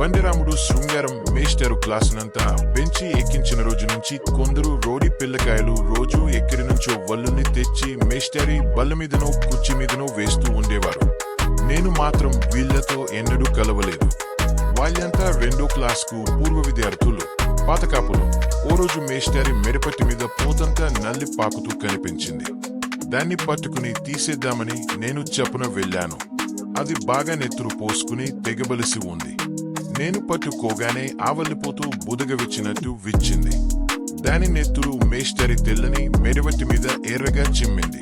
బండిరాముడు శృంగారం మేస్టరు క్లాసునంతా పెంచి ఎక్కించిన రోజు నుంచి కొందరు రోడి పిల్లకాయలు రోజు ఎక్కడి నుంచో వల్లుని తెచ్చి మేస్టరీ బల్ల మీదనో కుర్చీ మీదనో వేస్తూ ఉండేవారు. నేను మాత్రం వీళ్ళతో ఎన్నడూ కలవలేదు. వాళ్ళంతా రెండో క్లాస్కు పూర్వ విద్యార్థులు పాతకాపులు ఓ రోజు మేస్టారి మెడపట్టి మీద పోతంతా నల్లి పాకుతూ కనిపించింది. దాన్ని పట్టుకుని తీసేద్దామని నేను చెప్పున వెళ్ళాను. అది బాగా నెత్తురు పోసుకుని తెగబలిసి ఉంది. నేను పట్టుకోగానే ఆవల్లిపోతూ బుదగవిచ్చినట్టు విచ్చింది. దాని నెత్తురు మేస్టరి తెల్లని మెడవట్టి మీద ఎర్రగా చిమ్మింది.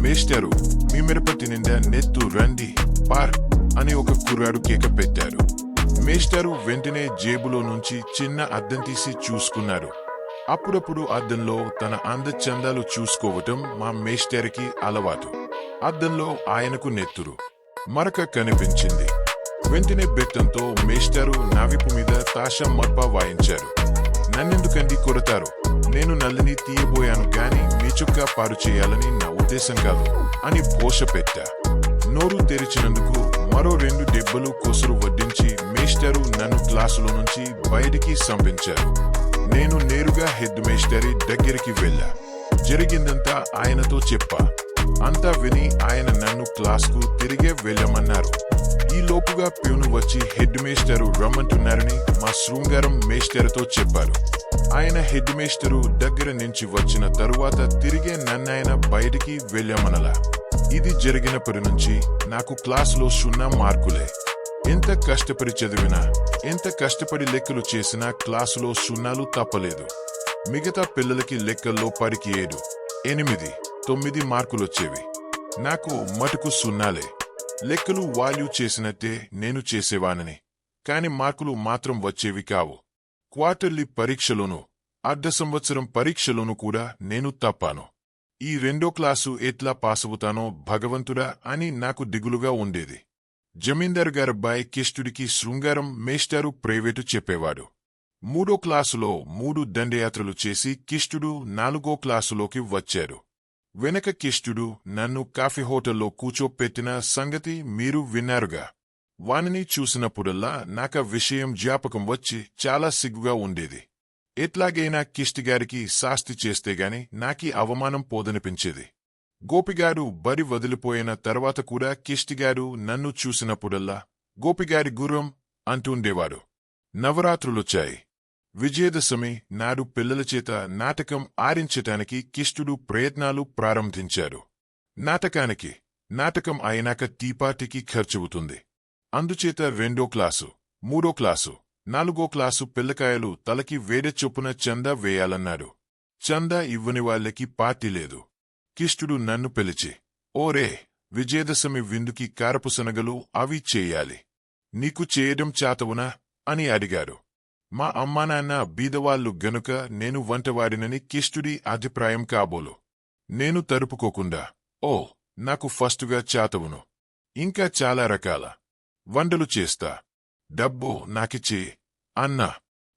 మేస్టరు మీ మిరపతి నిండా నెత్తు రండి పార్ అని ఒక కుర్రాడు కేక పెట్టారు. మేస్టరు వెంటనే జేబులో నుంచి చిన్న అద్దం తీసి చూసుకున్నారు. అప్పుడప్పుడు అద్దంలో తన అందచందాలు చూసుకోవటం మా మేస్టర్కి అలవాటు. అద్దంలో ఆయనకు నెత్తురు. మరక కనిపించింది. వెంటనే బెట్టంతో మేస్టారు నావిపు మీద తాషా మర్ప వాయించారు. నన్నెందుకండి కొడతారు? నేను నల్లిని తీయబోయాను గాని మీ చుక్క పారు చేయాలని నా ఉద్దేశం కాదు అని పోష పెట్టా. నోరు తెరిచినందుకు మరో రెండు దెబ్బలు కొసురు వడ్డించి మేస్టరు నన్ను క్లాసులో నుంచి బయటికి సంపించారు. నేను నేరుగా హెడ్ మేస్టరి దగ్గరికి వెళ్ళా. జరిగిందంతా ఆయనతో చెప్పా. అంతా విని ఆయన నన్ను క్లాస్కు తిరిగే వెళ్ళమన్నారు. ఈ లోపుగా ప్యూను వచ్చి హెడ్ మేస్టరు రమ్మంటున్నారని మా శృంగారం మేస్టర్తో చెప్పారు. ఆయన హెడ్ మేస్టరు దగ్గర నుంచి వచ్చిన తరువాత తిరిగే నన్నాయన బయటికి వెళ్ళామనలా. ఇది జరిగినప్పటి నుంచి నాకు క్లాసులో సున్నా మార్కులే. ఎంత కష్టపడి చదివినా ఎంత కష్టపడి లెక్కలు చేసినా క్లాసులో సున్నాలు తప్పలేదు. మిగతా పిల్లలకి లెక్కల్లో పడికి ఏడు ఎనిమిది తొమ్మిది మార్కులొచ్చేవి. నాకు మటుకు సున్నాలే. లెక్కలు వాల్యూ చేసినట్టే నేను చేసేవానని కాని మార్కులు మాత్రం వచ్చేవి కావు. క్వార్టర్లీ పరీక్షలోనూ అర్ధ సంవత్సరం పరీక్షలోనూ కూడా నేను తప్పాను. ఈ రెండో క్లాసు ఎట్లా పాసవుతానో భగవంతుడా అని నాకు దిగులుగా ఉండేది. జమీందారు గారబ్బాయి కిష్టుడికి శృంగారం మేస్టారు ప్రైవేటు చెప్పేవాడు. మూడో క్లాసులో మూడు దండయాత్రలు చేసి కిష్టుడు నాలుగో క్లాసులోకి వచ్చారు. వెనక కిష్టుడు నన్ను కాఫీ హోటల్లో కూచోపెట్టిన సంగతి మీరు విన్నారుగా. వానిని చూసినప్పుడల్లా నాక విషయం జ్ఞాపకం వచ్చి చాలా సిగ్గుగా ఉండేది. ఎట్లాగైనా కిష్టిగారికి శాస్తి చేస్తేగాని నాకీ అవమానం పోదనిపించేది. గోపిగారు బరి వదిలిపోయిన తర్వాత కూడా కిష్టిగారు నన్ను చూసినప్పుడల్లా గోపిగారి గుర్రం అంటుండేవాడు నవరాత్రులొచ్చాయి. విజయదశమి నాడు పిల్లల చేత నాటకం ఆరించటానికి కిష్టుడు ప్రయత్నాలు ప్రారంభించారు. నాటకానికి నాటకం అయినాక టీపాటికి ఖర్చవుతుంది. అందుచేత రెండో క్లాసు మూడో క్లాసు నాలుగో క్లాసు పిల్లకాయలు తలకి వేడే చొప్పున చందా వేయాలన్నాడు. చందా ఇవ్వని వాళ్ళకి పార్టీ లేదు. కిష్టుడు నన్ను పిలిచి ఓరే విజయదశమి విందుకి కారపుసనగలు అవి చేయాలి. నీకు చేయడం చాతవునా? అని అడిగారు. మా అమ్మానాన్న బీదవాళ్ళు గనుక నేను వంటవాడినని కిష్టుడి అభిప్రాయం కాబోలు. నేను తరుపుకోకుండా ఓ నాకు ఫస్టుగా చాతవును. ఇంకా చాలా రకాల వంటలు చేస్తా. డబ్బు నాకిచ్చి అన్నా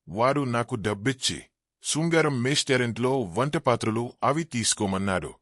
వారు నాకు డబ్బిచ్చి శృంగారం మేస్టారెంట్లో వంట పాత్రలు అవి తీసుకోమన్నాడు